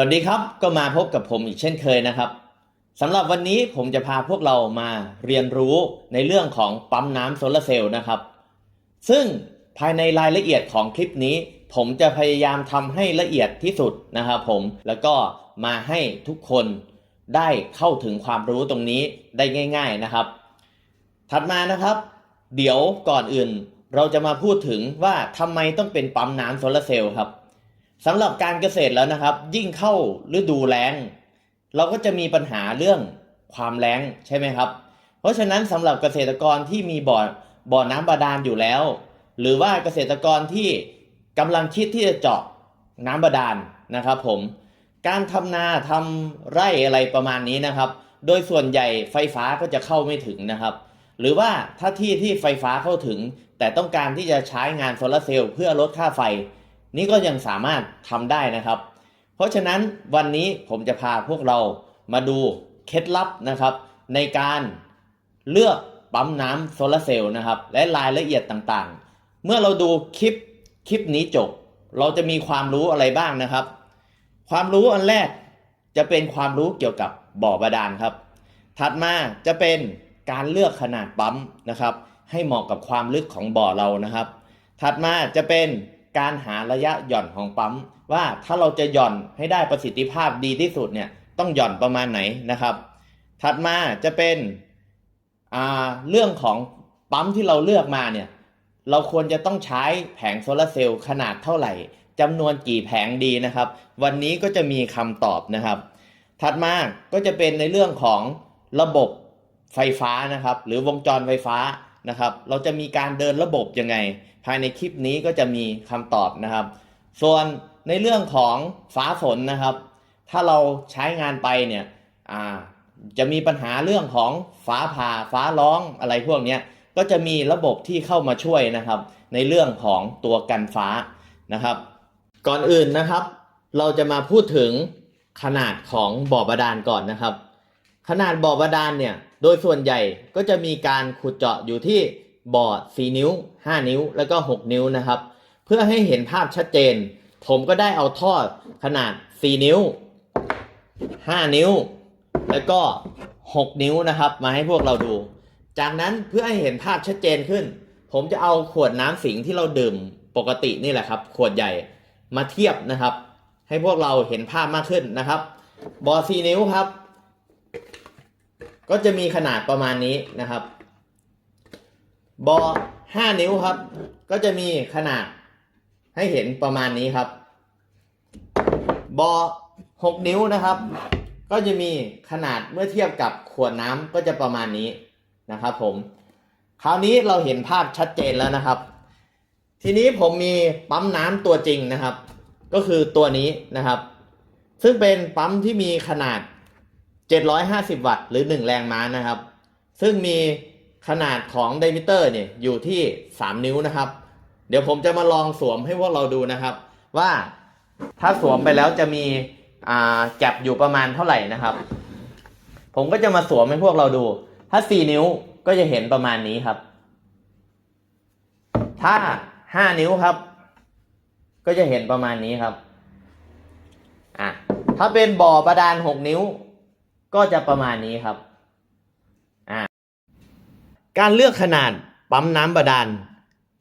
สวัสดีครับก็มาพบกับผมอีกเช่นเคยนะครับสำหรับวันนี้ผมจะพาพวกเรามาเรียนรู้ในเรื่องของปั๊มน้ำโซลาร์เซลล์นะครับ ซึ่งภายในรายละเอียดของคลิปนี้ ผมจะพยายามทำให้ละเอียดที่สุดนะครับผมแล้วก็มาให้ทุกคนได้เข้าถึงความรู้ตรงนี้ได้ง่าย ๆนะครับ ถัดมานะครับ เดี๋ยวก่อนอื่นเราจะมาพูดถึงว่าทำไมต้องเป็นปั๊มน้ำโซลาร์เซลล์ครับ สำหรับการเกษตรแล้วนะครับ ยิ่งเข้าฤดูแล้ง เราก็จะมีปัญหาเรื่องความแล้งใช่ไหมครับ เพราะฉะนั้นสำหรับเกษตรกรที่มีบ่อบ่อน้ำบาดาลอยู่แล้ว หรือว่าเกษตรกรที่กำลังคิดที่จะเจาะน้ำบาดาลนะครับผมการทำนาทำไร่อะไรประมาณนี้นะครับ โดยส่วนใหญ่ไฟฟ้าก็จะเข้าไม่ถึงนะครับ หรือว่าถ้าที่ที่ไฟฟ้าเข้าถึง แต่ต้องการที่จะใช้งานโซลาร์เซลล์เพื่อลดค่าไฟ นี่ก็ยังสามารถทำได้นะครับ เพราะฉะนั้นวันนี้ผมจะพาพวกเรามาดูเคล็ดลับนะครับ ในการเลือกปั๊มน้ำโซลาร์เซลล์นะครับ และรายละเอียดต่างๆ เมื่อเราดูคลิปคลิปนี้จบ เราจะมีความรู้อะไรบ้างนะครับ ความรู้อันแรกจะเป็นความรู้เกี่ยวกับบ่อบาดาลครับ ถัดมาจะเป็นการเลือกขนาดปั๊มนะครับ ให้เหมาะกับความลึกของบ่อเรานะครับ ถัดมาจะเป็น การหาระยะหย่อนของปั๊ม ว่าถ้าเราจะหย่อนให้ได้ประสิทธิภาพดีที่สุดเนี่ยต้องหย่อนประมาณไหนนะครับ ถัดมาจะเป็นอ่าเรื่องของปั๊มที่เราเลือกมาเนี่ยเราควรจะต้องใช้แผงโซลาร์เซลล์ขนาดเท่าไหร่จำนวนกี่แผงดีนะครับ วันนี้ก็จะมีคำตอบนะครับ ถัดมาก็จะเป็นในเรื่องของระบบไฟฟ้านะครับ หรือวงจรไฟฟ้า นะครับ เราจะมีการเดินระบบยังไง ภายในคลิปนี้ก็จะมีคำตอบนะครับ ส่วนในเรื่องของฟ้าฝนนะครับ ถ้าเราใช้งานไปเนี่ยจะมีปัญหาเรื่องของฟ้าผ่าฟ้าร้องอะไรพวกนี้ก็จะมีระบบที่เข้ามาช่วยนะครับ ในเรื่องของตัวกันฟ้านะครับ ก่อนอื่นนะครับ เราจะมาพูดถึงขนาดของบ่อบาดาลก่อนนะครับ ขนาดบ่อบาดาลเนี่ย โดยส่วนใหญ่ก็จะมีการขุดเจาะอยู่ที่บ่อ4นิ้ว 5 นิ้ว แล้วก็ 6 นิ้วนะครับ เพื่อให้เห็นภาพชัดเจน ผมก็ได้เอาท่อขนาด 4 นิ้ว 5 นิ้ว แล้วก็ 6 นิ้วนะครับ มาให้พวกเราดู จากนั้นเพื่อให้เห็นภาพชัดเจนขึ้น ผมจะเอาขวดน้ำสิงที่เราดื่มปกตินี่แหละครับ ขวดใหญ่มาเทียบนะครับ ให้พวกเราเห็นภาพมากขึ้นนะครับบ่อ4นิ้วครับ ก็จะมีขนาดประมาณนี้นะครับ บอ 5 นิ้วครับ ก็จะมีขนาดให้เห็นประมาณนี้ครับ บอ 6 นิ้วนะครับ ก็จะมีขนาดเมื่อเทียบกับขวดน้ำก็จะประมาณนี้นะครับผม คราวนี้เราเห็นภาพชัดเจนแล้วนะครับ ทีนี้ผมมีปั๊มน้ำตัวจริงนะครับ ก็คือตัวนี้นะครับ ซึ่งเป็นปั๊มที่มีขนาด 750 วัตต์หรือ 1 แรงม้านะครับ ซึ่งมีขนาดของไดมิเตอร์เนี่ยอยู่ที่ 3 นิ้วนะครับ เดี๋ยวผมจะมาลองสวมให้พวกเราดูนะครับ ว่าถ้าสวมไปแล้วจะมีแก็บอยู่ประมาณเท่าไหร่นะครับ ผมก็จะมาสวมให้พวกเราดู ถ้า 4 นิ้วก็จะเห็นประมาณนี้ครับ ถ้า 5 นิ้วครับ ก็จะเห็นประมาณนี้ครับอะถ้าเป็นบ่อบาดาล 6 นิ้ว ก็จะประมาณนี้ครับอ่าการเลือกขนาดปั๊มน้ำบาดาล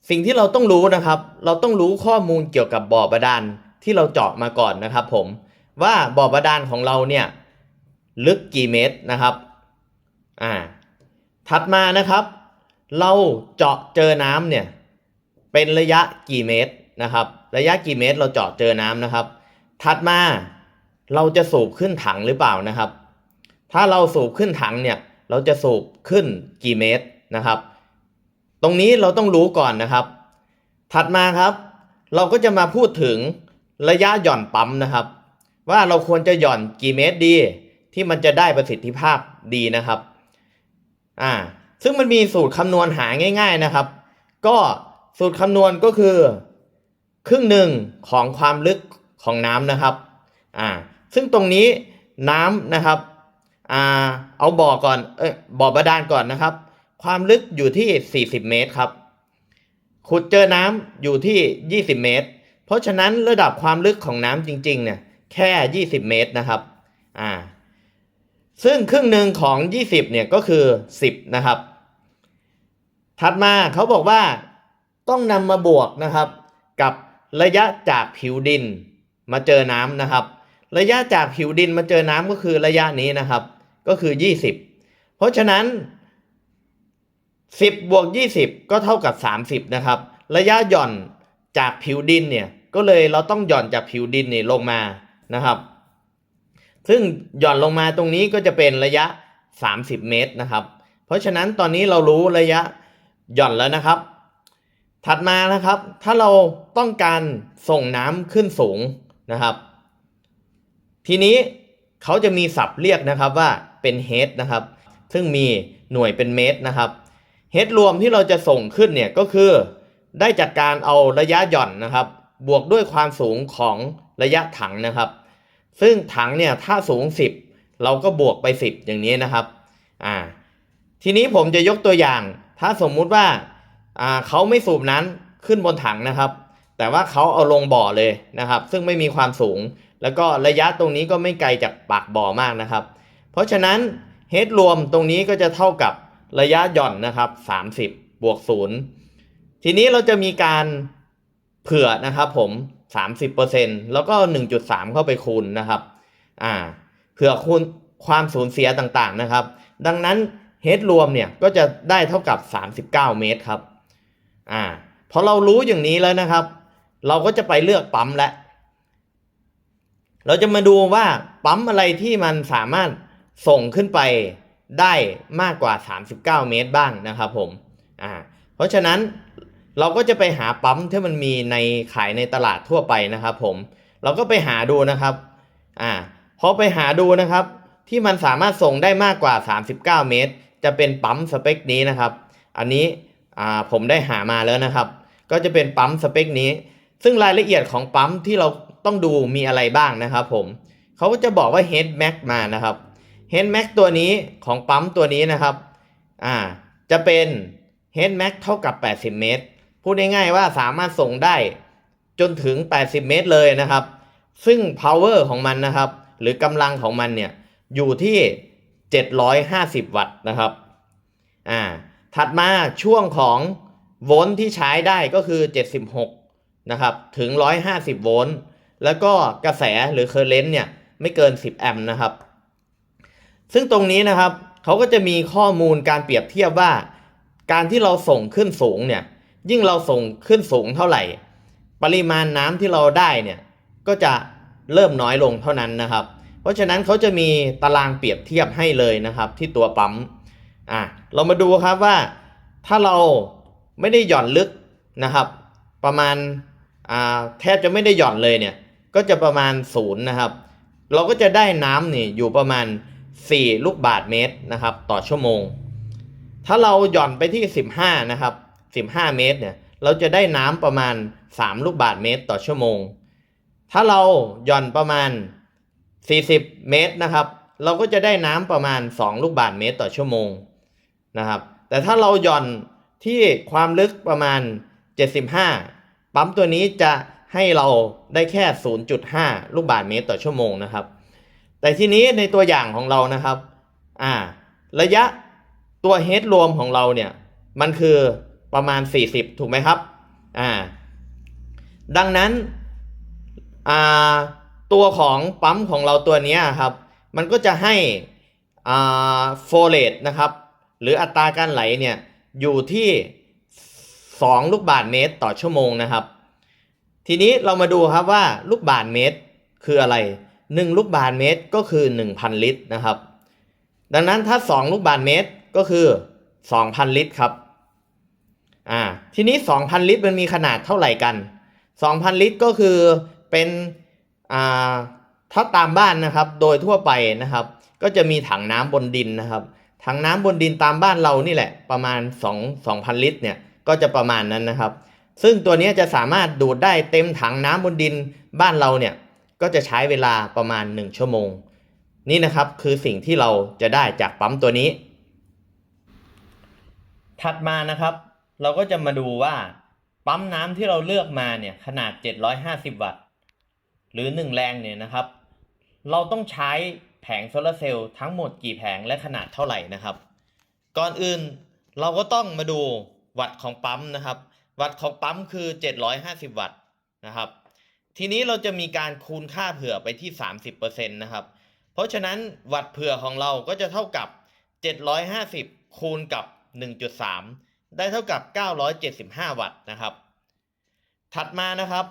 สิ่งที่เราต้องรู้นะครับ เราต้องรู้ข้อมูลเกี่ยวกับบ่อบาดาลที่เราเจาะมาก่อนนะครับ ผมว่าบ่อบาดาลของเราเนี่ยลึกกี่เมตรนะครับอ่าถัดมานะครับ เราเจาะเจอน้ำเนี่ยเป็นระยะกี่เมตรนะครับ ระยะกี่เมตรเราเจาะเจอน้ำนะครับ ถัดมาเราจะสูบขึ้นถังหรือเปล่านะครับ ถ้าเราสูบขึ้นถังเนี่ยเราจะสูบขึ้นกี่เมตรนะครับ ตรงนี้เราต้องรู้ก่อนนะครับ ถัดมาครับ เราก็จะมาพูดถึงระยะหย่อนปั๊มนะครับ ว่าเราควรจะหย่อนกี่เมตรดี ที่มันจะได้ประสิทธิภาพดีนะครับอ่าซึ่งมันมีสูตรคำนวณหาง่าย ๆนะครับ ก็สูตรคำนวณก็คือ ครึ่งหนึ่งของความลึกของน้ำนะครับอ่าซึ่งตรงนี้น้ำนะครับ อ่าเอาบ่อก่อนเอ้ยบ่อบาดาลก่อนนะครับ ความลึกอยู่ที่ 40 เมตรครับ ขุดเจอน้ำอยู่ที่ 20 เมตร เพราะฉะนั้นระดับความลึกของน้ำจริง ๆ เนี่ยแค่ 20 เมตรนะครับอ่าซึ่งครึ่งหนึ่งของ 20 เนี่ยก็คือ 10 นะครับ ถัดมาเขาบอกว่าต้องนำมาบวกนะครับ กับระยะจากผิวดินมาเจอน้ำนะครับ ระยะจากผิวดินมาเจอน้ำก็คือระยะนี้นะครับ ก็คือ 20 เพราะฉะนั้น 10 บวก 20 ก็เท่ากับ 30 นะครับ ระยะหย่อนจากผิวดินเนี่ย ก็เลยเราต้องหย่อนจากผิวดินนี่ลงมานะครับ ซึ่งหย่อนลงมาตรงนี้ก็จะเป็นระยะ 30 เมตรนะครับ เพราะฉะนั้นตอนนี้เรารู้ระยะหย่อนแล้วนะครับ ถัดมานะครับ ถ้าเราต้องการส่งน้ำขึ้นสูงนะครับ ทีนี้เขาจะมีศัพท์เรียกนะครับว่า เป็นเฮดนะครับ ซึ่งมีหน่วยเป็นเมตรนะครับเฮดรวมที่เราจะส่งขึ้นเนี่ยก็คือ ได้จากการเอาระยะหย่อนนะครับ บวกด้วยความสูงของระยะถังนะครับ ซึ่งถังเนี่ยถ้าสูง 10 เราก็บวกไป 10 อย่างนี้นะครับอ่าทีนี้ผมจะยกตัวอย่าง ถ้าสมมุติว่าอ่าเขาไม่สูบน้ำขึ้นบนถังนะครับ แต่ว่าเขาเอาลงบ่อเลยนะครับ ซึ่งไม่มีความสูง แล้วก็ระยะตรงนี้ก็ไม่ไกลจากปากบ่อมากนะครับ เพราะฉะนั้นเฮดรวมตรงนี้ก็จะเท่ากับระยะหย่อนนะครับ 30 บวก 0 ทีนี้เราจะมีการเผื่อนะครับผม 30%แล้วก็ 1.3 เข้าไปคูณนะครับอ่าเผื่อคูณความสูญเสียต่างๆนะครับ ดังนั้นเฮดรวมเนี่ยก็จะได้เท่ากับ 39 เมตรครับอ่าพอเรารู้อย่างนี้แล้วนะครับ เราก็จะไปเลือกปั๊มแล้วเราจะมาดูว่าปั๊มอะไรที่มันสามารถ ส่งขึ้นไปได้มากกว่า 39 เมตรบ้างนะครับผมอ่าเพราะฉะนั้นเราก็จะไปหาปั๊มที่มันมีในขายในตลาดทั่วไปนะครับผมเราก็ไปหาดูนะครับอ่าพอไปหาดูนะครับ ที่มันสามารถส่งได้มากกว่า 39 เมตร จะเป็นปั๊มสเปคนี้นะครับ อันนี้อ่าผมได้หามาแล้วนะครับ ก็จะเป็นปั๊มสเปคนี้ ซึ่งรายละเอียดของปั๊มที่เราต้องดูมีอะไรบ้างนะครับผมเขาก็จะบอกว่า head max มานะครับ head max ตัวนี้ของปั๊มตัวนี้นะครับอ่าจะเป็น head max เท่ากับ 80 เมตร พูดง่ายๆว่าสามารถส่งได้จนถึง 80 เมตรเลยนะครับ ซึ่ง power ของมันนะครับ หรือกำลังของมันเนี่ย อยู่ที่ 750 วัตต์นะครับอ่าถัดมาช่วงของโวลต์ที่ใช้ได้ก็คือ 76 นะครับ ถึง 150 โวลต์ แล้วก็กระแสหรือเคอร์เรนต์เนี่ย ไม่เกิน 10 แอมป์นะครับ ซึ่งตรงนี้นะครับเขาก็จะมีข้อมูลการเปรียบเทียบว่า การที่เราส่งขึ้นสูงเนี่ยยิ่งเราส่งขึ้นสูงเท่าไหร่ ปริมาณน้ำที่เราได้เนี่ยก็จะเริ่มน้อยลงเท่านั้นนะครับ เพราะฉะนั้นเขาจะมีตารางเปรียบเทียบให้เลยนะครับที่ตัวปั๊มอะเรามาดูครับว่าถ้าเราไม่ได้หย่อนลึกนะครับ ประมาณอ่าแทบจะไม่ได้หย่อนเลยเนี่ยก็จะประมาณศูนย์นะครับ เราก็จะได้น้ำนี่อยู่ประมาณ 4 ลูกบาทเมตรนะครับ ต่อชั่วโมง ถ้าเราหย่อนไปที่ 15 นะครับ 15 เมตรเนี่ย เราจะได้น้ำประมาณ 3 ลูกบาทเมตรต่อชั่วโมง ถ้าเราหย่อนประมาณ 40 เมตรนะครับ เราก็จะได้น้ำประมาณ 2 ลูกบาทเมตรต่อชั่วโมงนะครับ แต่ถ้าเราหย่อนที่ความลึกประมาณ 75 ปั๊มตัวนี้จะให้เราได้แค่ 0.5 ลูกบาทเมตรต่อชั่วโมงนะครับ แต่ทีนี้ในตัวอย่างของเรานะครับอ่าระยะตัวเฮดรวมของเราเนี่ยมันคือประมาณ 40 ถูกไหมครับอ่าดังนั้นอ่าตัวของปั๊มของเราตัวนี้ครับ มันก็จะให้อ่าโฟเลตนะครับ หรืออัตราการไหลเนี่ยอยู่ที่ 2 ลูกบาทเมตรต่อชั่วโมงนะครับ ทีนี้เรามาดูครับว่าลูกบาทเมตรคืออะไร 1 ลูกบาทเมตรก็คือ 1,000 ลิตรนะครับ ดังนั้นถ้า 2 ลูกบาทเมตรก็คือ 2,000 ลิตรครับอ่าทีนี้ 2,000 ลิตรมันมีขนาดเท่าไหร่กัน 2,000 ลิตรก็คือเป็นอ่าถ้าตามบ้านนะครับโดยทั่วไปนะครับ ก็จะมีถังน้ำบนดินนะครับ ถังน้ำบนดินตามบ้านเรานี่แหละ ประมาณ 2 2,000 ลิตรเนี่ยก็จะประมาณนั้นนะครับ ซึ่งตัวนี้จะสามารถดูดได้เต็มถังน้ำบนดินบ้านเราเนี่ย ก็จะใช้เวลาประมาณ 1 ชั่วโมง นี่นะครับคือสิ่งที่เราจะได้จากปั๊มตัวนี้ ถัดมานะครับ เราก็จะมาดูว่า ปั๊มน้ำที่เราเลือกมาเนี่ยขนาด 750 วัตต์ หรือ 1 แรงเนี่ยนะครับ เราต้องใช้แผงโซลาร์เซลล์ทั้งหมดกี่แผงและขนาดเท่าไหร่นะครับ ก่อนอื่นเราก็ต้องมาดูวัตต์ของปั๊มนะครับ วัตต์ของปั๊มคือ 750 วัตต์นะครับ ทีนี้เราจะมีการคูณค่าเผื่อไปที่ 30%นะครับ เพราะฉะนั้นวัตเผื่อของเราก็จะเท่ากับ 750 คูณกับ 1.3 ได้เท่ากับ 975 วัตต์นะครับ ถัดมานะครับ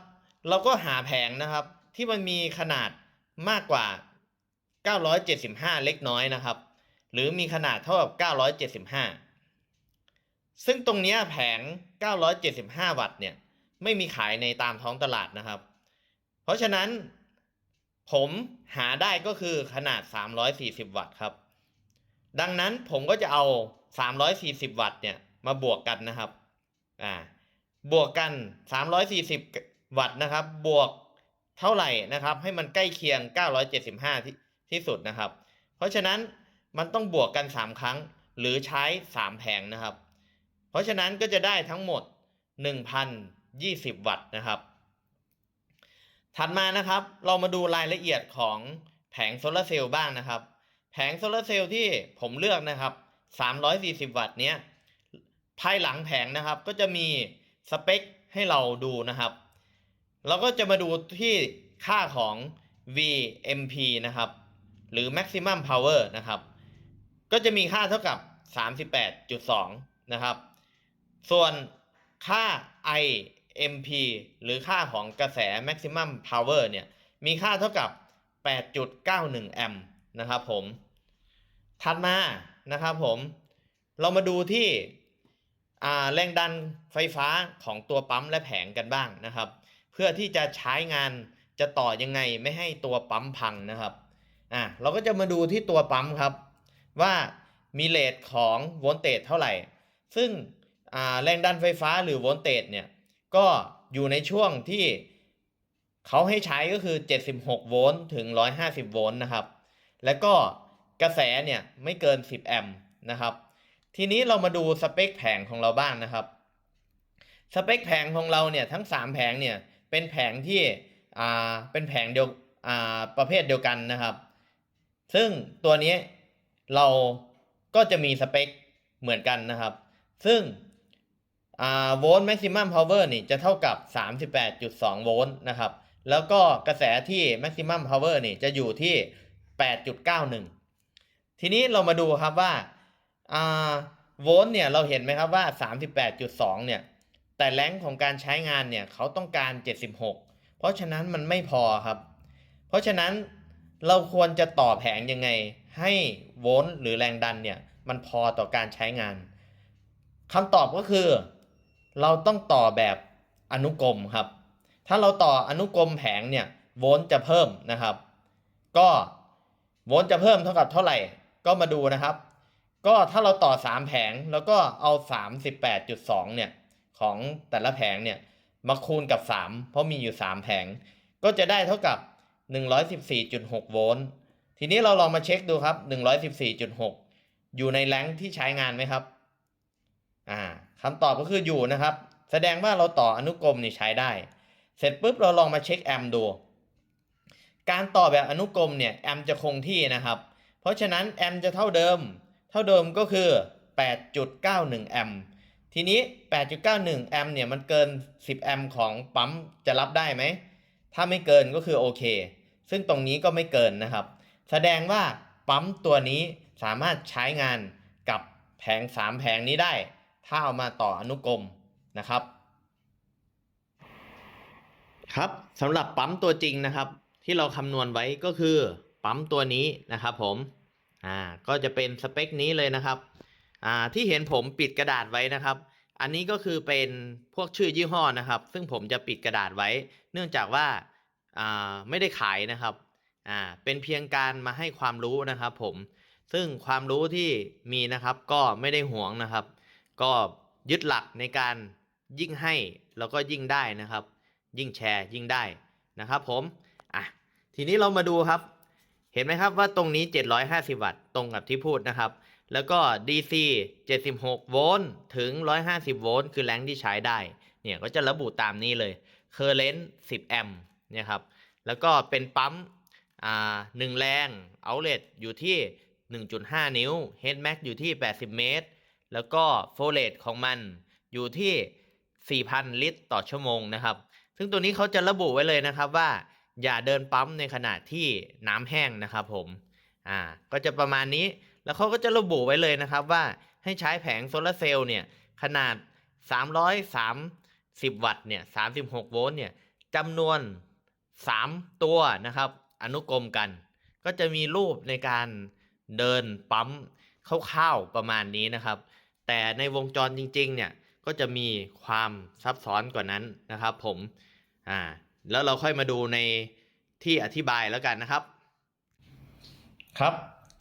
เราก็หาแผงนะครับ ที่มันมีขนาดมากกว่า 975 เล็กน้อยนะครับ หรือมีขนาดเท่ากับ 975 ซึ่งตรงนี้แผง 975 วัตต์เนี่ยไม่มีขายในตามท้องตลาดนะครับ เพราะฉะนั้นผมหาได้ก็คือขนาด 340 วัตต์ครับ ดังนั้นผมก็จะเอา 340 วัตต์เนี่ยมาบวกกันนะครับ อ่า บวกกัน 340 วัตต์นะครับ บวกเท่าไหร่นะครับ ให้มันใกล้เคียง 975 ที่ที่สุดนะครับ เพราะฉะนั้นมันต้องบวกกัน 3 ครั้งหรือใช้ 3 แผงนะครับ เพราะฉะนั้นก็จะได้ทั้งหมด 1,020 วัตต์นะครับ ถัดมานะครับ เรามาดูรายละเอียดของแผงโซลาร์เซลล์บ้างนะครับ แผงโซลาร์เซลล์ที่ผมเลือกนะครับ 340 วัตต์เนี้ยภายหลังแผงนะครับ ก็จะมีสเปคให้เราดูนะครับ เราก็จะมาดูที่ค่าของ VMP นะครับ หรือ maximum power นะครับ ก็จะมีค่าเท่ากับ 38.2 นะครับ ส่วนค่า I mp หรือค่าของกระแส maximum power เนี่ยมีค่าเท่ากับ 8.91 แอมป์นะครับผม ถัดมานะครับผม เรามาดูที่แรงดันไฟฟ้าของตัวปั๊มและแผงกันบ้างนะครับ เพื่อที่จะใช้งานจะต่อยังไงไม่ให้ตัวปั๊มพังนะครับอ่าเราก็จะมาดูที่ตัวปั๊มครับ ว่ามีเลทของโวลเตจเท่าไหร่ ซึ่งแรงดันไฟฟ้าหรือโวลเตจเนี่ย ก็อยู่ในช่วงที่เขาให้ใช้ก็คือ 76 โวลต์ถึง 150 โวลต์นะครับ แล้วก็กระแสเนี่ยไม่เกิน 10 แอมป์นะครับ ทีนี้เรามาดูสเปคแผงของเราบ้างนะครับ สเปคแผงของเราเนี่ยทั้ง 3 แผงเนี่ยเป็นแผงที่อ่าเป็นแผงเดียวอ่าประเภทเดียวกันนะครับ ซึ่งตัวนี้เราก็จะมีสเปคเหมือนกันนะครับ ซึ่ง โวลต์แม็กซิมัมพาวเวอร์นี่จะเท่ากับ 38.2 โวลต์นะครับ แล้วก็กระแสที่ maximum power นี่จะอยู่ที่ 8.91 ทีนี้เรามาดูครับว่าอ่าโวลต์เนี่ยเราเห็นไหมครับว่า 38.2 เนี่ย แต่แรงของการใช้งานเนี่ยเขาต้องการ 76 เพราะฉะนั้นมันไม่พอครับ เพราะฉะนั้นเราควรจะต่อแผงยังไง ให้โวลต์หรือแรงดันเนี่ยมันพอต่อการใช้งานคำตอบก็คือ เราต้องต่อแบบอนุกรมครับ ถ้าเราต่ออนุกรมแผงเนี่ยโวลต์จะเพิ่มนะครับ ก็โวลต์จะเพิ่มเท่ากับเท่าไหร่ ก็มาดูนะครับ ก็ถ้าเราต่อ 3 แผงแล้วก็เอา 38.2เนี่ยของแต่ละแผงเนี่ยมาคูณกับ 3 เพราะมีอยู่ 3 แผง ก็จะได้เท่ากับ 114.6 โวลต์ ทีนี้เราลองมาเช็คดูครับ 114.6 อยู่ในแรงที่ใช้งานไหมครับ อ่า คำตอบก็คืออยู่นะครับ แสดงว่าเราต่ออนุกรมนี่ใช้ได้ เสร็จปุ๊บเราลองมาเช็คแอมป์ดู การต่อแบบอนุกรมเนี่ยแอมป์จะคงที่นะครับ เพราะฉะนั้นแอมป์จะเท่าเดิม เท่าเดิมก็คือ 8.91 แอมป์ทีนี้ 8.91 แอมป์เนี่ยมันเกิน 10 แอมป์ของปั๊มจะรับได้ไหม ถ้าไม่เกินก็คือโอเค ซึ่งตรงนี้ก็ไม่เกินนะครับ แสดงว่าปั๊มตัวนี้สามารถใช้งานกับแผง 3 แผงนี้ได้ ถ้าเอามาต่ออนุกรมนะครับ ครับสำหรับปั๊มตัวจริงนะครับ ที่เราคำนวณไว้ก็คือปั๊มตัวนี้นะครับ ผมอ่าก็จะเป็นสเปคนี้เลยนะครับอ่าที่เห็นผมปิดกระดาษไว้นะครับ อันนี้ก็คือเป็นพวกชื่อยี่ห้อนะครับ ซึ่งผมจะปิดกระดาษไว้ เนื่องจากว่าอ่าไม่ได้ขายนะครับอ่าเป็นเพียงการมาให้ความรู้นะครับ ผมซึ่งความรู้ที่มีนะครับก็ไม่ได้หวงนะครับ ก็ยึดหลักในการยิ่งให้แล้วก็ยิ่งได้นะครับ ยิ่งแชร์ยิ่งได้นะครับผมอะทีนี้เรามาดูครับ เห็นไหมครับว่าตรงนี้ 750 วัตต์ตรงกับที่พูดนะครับ แล้วก็ DC 76 โวลต์ถึง 150 โวลต์คือแรงที่ใช้ได้เนี่ยก็จะระบุตามนี้เลย Current 10 แอมป์เนี่ยครับแล้วก็เป็นปั๊มอ่าหนึ่งแรงเอาเลตอยู่ที่ 1.5 นิ้ว Head Max อยู่ที่ 80 เมตร แล้วก็โฟเลตของมันอยู่ที่ 4,000 ลิตรต่อชั่วโมงนะครับ ซึ่งตัวนี้เขาจะระบุไว้เลยนะครับว่าอย่าเดินปั๊มในขณะที่น้ำแห้งนะครับผมอ่าก็จะประมาณนี้แล้วเขาก็จะระบุไว้เลยนะครับว่าให้ใช้แผงโซลาร์เซลล์เนี่ยขนาด 330 วัตต์เนี่ย 36 โวลต์เนี่ยจำนวน 3 ตัวนะครับ อนุกรมกัน ก็จะมีรูปในการเดินปั๊มคร่าวๆประมาณนี้นะครับ แต่ในวงจรจริงๆเนี่ยก็จะมีความซับซ้อนกว่านั้นนะครับผมอ่าแล้วเราค่อยมาดูในที่อธิบายแล้วกันนะครับ ครับ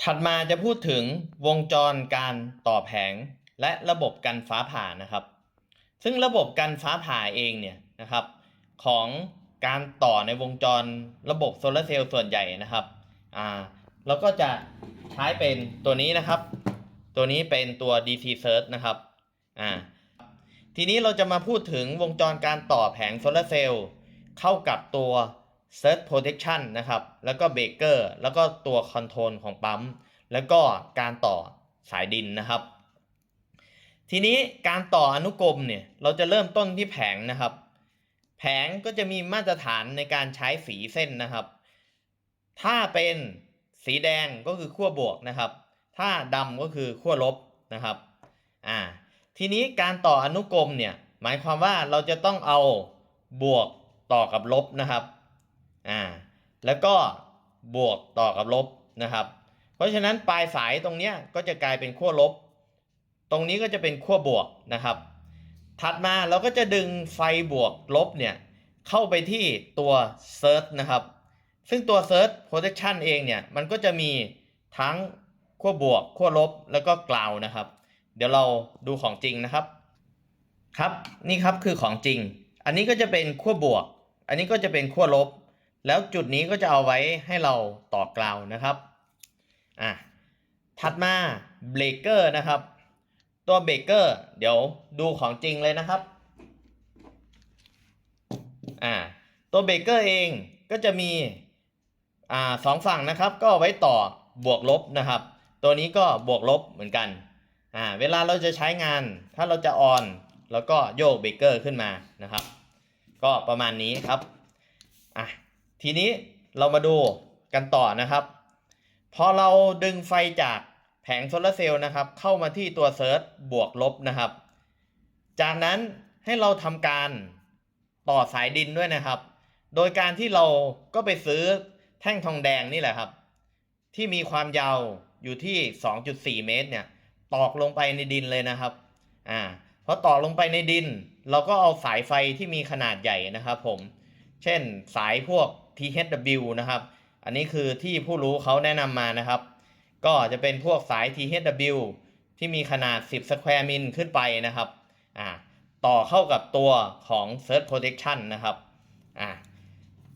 ถัดมาจะพูดถึงวงจรการต่อแผงและระบบกันฟ้าผ่านะครับ ซึ่งระบบกันฟ้าผ่าเองเนี่ยนะครับ ของการต่อในวงจรระบบโซลาร์เซลล์ส่วนใหญ่นะครับอ่าเราก็จะใช้เป็นตัวนี้นะครับ ตัวนี้เป็นตัว DC Surge นะครับอ่าทีนี้เราจะมาพูดถึงวงจรการต่อแผงโซลาเซลล์เข้ากับตัว Surge Protection นะครับ แล้วก็เบรกเกอร์แล้วก็ตัวคอนโทรลของปั๊ม แล้วก็การต่อสายดินนะครับ ทีนี้การต่ออนุกรมเนี่ย เราจะเริ่มต้นที่แผงนะครับ แผงก็จะมีมาตรฐานในการใช้สีเส้นนะครับ ถ้าเป็นสีแดงก็คือขั้วบวกนะครับ ถ้าดำก็คือขั้วลบนะครับอ่าทีนี้การต่ออนุกรมเนี่ยหมายความว่าเราจะต้องเอาบวกต่อกับลบนะครับอ่าแล้วก็บวกต่อกับลบนะครับ เพราะฉะนั้นปลายสายตรงเนี้ยก็จะกลายเป็นขั้วลบ ตรงนี้ก็จะเป็นขั้วบวกนะครับ ถัดมาเราก็จะดึงไฟบวกลบเนี่ยเข้าไปที่ตัวเซิร์ชนะครับ ซึ่งตัว Search Protection เองเนี่ยมันก็จะมีทั้ง ขั้วบวกขั้วลบแล้วก็กลาวนะครับ เดี๋ยวเราดูของจริงนะครับ ครับนี่ครับคือของจริง อันนี้ก็จะเป็นขั้วบวก อันนี้ก็จะเป็นขั้วลบ แล้วจุดนี้ก็จะเอาไว้ให้เราต่อกลาวนะครับอะถัดมาเบรกเกอร์นะครับ ตัวเบรกเกอร์เดี๋ยวดูของจริงเลยนะครับอ่าตัวเบรกเกอร์เองก็จะมีอ่าสองฝั่งนะครับ ก็เอาไว้ต่อบวกลบนะครับ ตัวนี้ก็บวกลบเหมือนกันอ่าเวลาเราจะใช้งาน ถ้าเราจะออนแล้วก็โยกเบรกเกอร์ขึ้นมานะครับ ก็ประมาณนี้ครับอะทีนี้เรามาดูกันต่อนะครับ พอเราดึงไฟจากแผงโซลาร์เซลล์นะครับ เข้ามาที่ตัวเซิร์ชบวกลบนะครับ จากนั้นให้เราทำการต่อสายดินด้วยนะครับ โดยการที่เราก็ไปซื้อแท่งทองแดงนี่แหละครับ ที่มีความยาว อยู่ที่ 2.4 เมตรเนี่ยตอกลงไปในดินเลยนะครับอ่าพอตอกลงไปในดิน เราก็เอาสายไฟที่มีขนาดใหญ่นะครับผม เช่นสายพวก THW นะครับ อันนี้คือที่ผู้รู้เขาแนะนำมานะครับ ก็จะเป็นพวกสาย THW ที่มีขนาด 10 square min ขึ้นไปนะครับอ่าต่อเข้ากับตัวของ Search Protection นะครับอ่า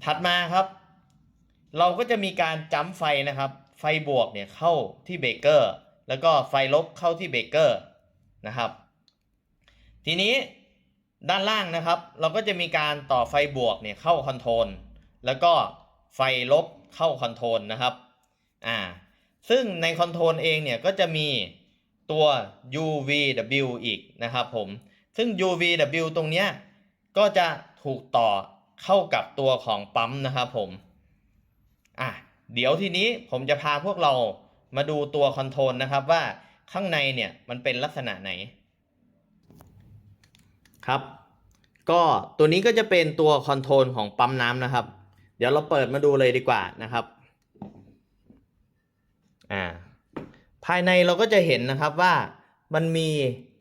ถัดมาครับ เราก็จะมีการจัมป์ไฟนะครับ ไฟบวกเนี่ยเข้าที่เบเกอร์ แล้วก็ไฟลบเข้าที่เบเกอร์นะครับ ทีนี้ด้านล่างนะครับ เราก็จะมีการต่อไฟบวกเนี่ยเข้าคอนโทรลแล้วก็ไฟลบเข้าคอนโทรลนะครับอ่าซึ่งในคอนโทรลเองเนี่ยก็จะมีตัว UVW อีกนะครับผม ซึ่ง UVW ตรงเนี้ยก็จะถูกต่อเข้ากับตัวของปั๊มนะครับผมอะ เดี๋ยวทีนี้ผมจะพาพวกเรามาดูตัวคอนโทรลนะครับว่าข้างในเนี่ยมันเป็นลักษณะไหน ครับ ก็ตัวนี้ก็จะเป็นตัวคอนโทรลของปั๊มน้ำนะครับ เดี๋ยวเราเปิดมาดูเลยดีกว่านะครับอ่าภายในเราก็จะเห็นนะครับว่ามันมี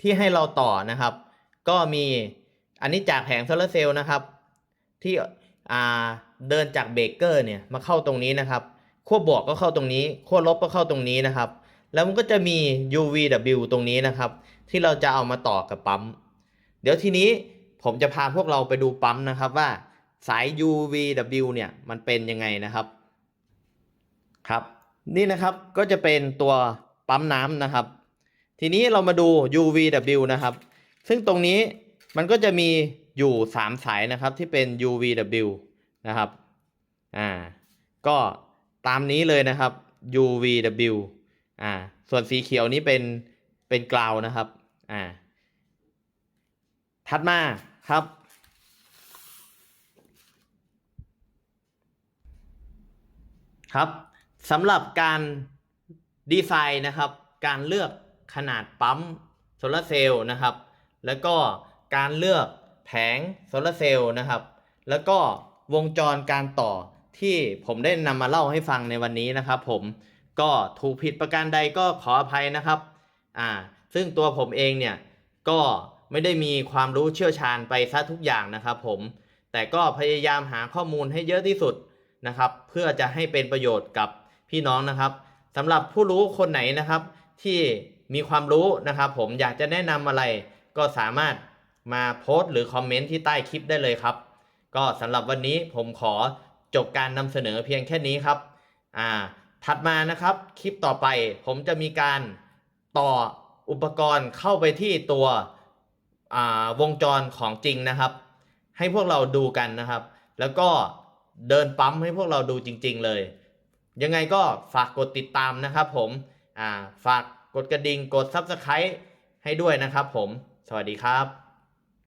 ที่ให้เราต่อนะครับ ก็มีอันนี้จากแผงโซลาร์เซลล์นะครับ ที่อ่าเดินจากเบรกเกอร์เนี่ยมาเข้าตรงนี้นะครับ ขั้วบวกก็เข้าตรงนี้ขั้วลบก็เข้าตรงนี้นะครับ แล้วมันก็จะมี UVW ตรงนี้นะครับ ที่เราจะเอามาต่อกับปั๊ม เดี๋ยวทีนี้ผมจะพาพวกเราไปดูปั๊มนะครับว่าสาย UVW เนี่ยมันเป็นยังไงนะครับ ครับ นี่นะครับก็จะเป็นตัวปั๊มน้ำนะครับ ทีนี้เรามาดู UVW นะครับ ซึ่งตรงนี้มันก็จะมีอยู่ 3 สายนะครับที่เป็น UVW นะครับ อ่า ก็ ตามนี้เลยนะครับ UVW อ่า ส่วนสีเขียวนี้เป็นเป็นกราวนะครับ อ่า ถัดมาครับ ครับสำหรับการดีไซน์นะครับ การเลือกขนาดปั๊มโซลาร์เซลล์นะครับ แล้วก็การเลือกแผงโซลาร์เซลล์นะครับ แล้วก็วงจรการต่อ ที่ผมได้นำมาเล่าให้ฟังในวันนี้นะครับผมก็ถูกผิดประการใดก็ขออภัยนะครับอ่าซึ่งตัวผมเองเนี่ยก็ไม่ได้มีความรู้เชี่ยวชาญไปซะทุกอย่างนะครับผมแต่ก็พยายามหาข้อมูลให้เยอะที่สุดนะครับเพื่อจะให้เป็นประโยชน์กับพี่น้องนะครับสำหรับผู้รู้คนไหนนะครับ ที่มีความรู้นะครับผมอยากจะแนะนำอะไร ก็สามารถมาโพสต์หรือคอมเมนต์ที่ใต้คลิปได้เลยครับ ก็สำหรับวันนี้ผมขอ จบการนำเสนอเพียงแค่นี้ครับอ่าถัดมานะครับคลิปต่อไปผมจะมีการต่ออุปกรณ์เข้าไปที่ตัวอ่าวงจรของจริงนะครับ ให้พวกเราดูกันนะครับ แล้วก็เดินปั๊มให้พวกเราดูจริง ๆเลย ยังไงก็ฝากกดติดตามนะครับผมอ่าฝากกดกระดิ่งกด Subscribe ให้ด้วยนะครับผม สวัสดีครับ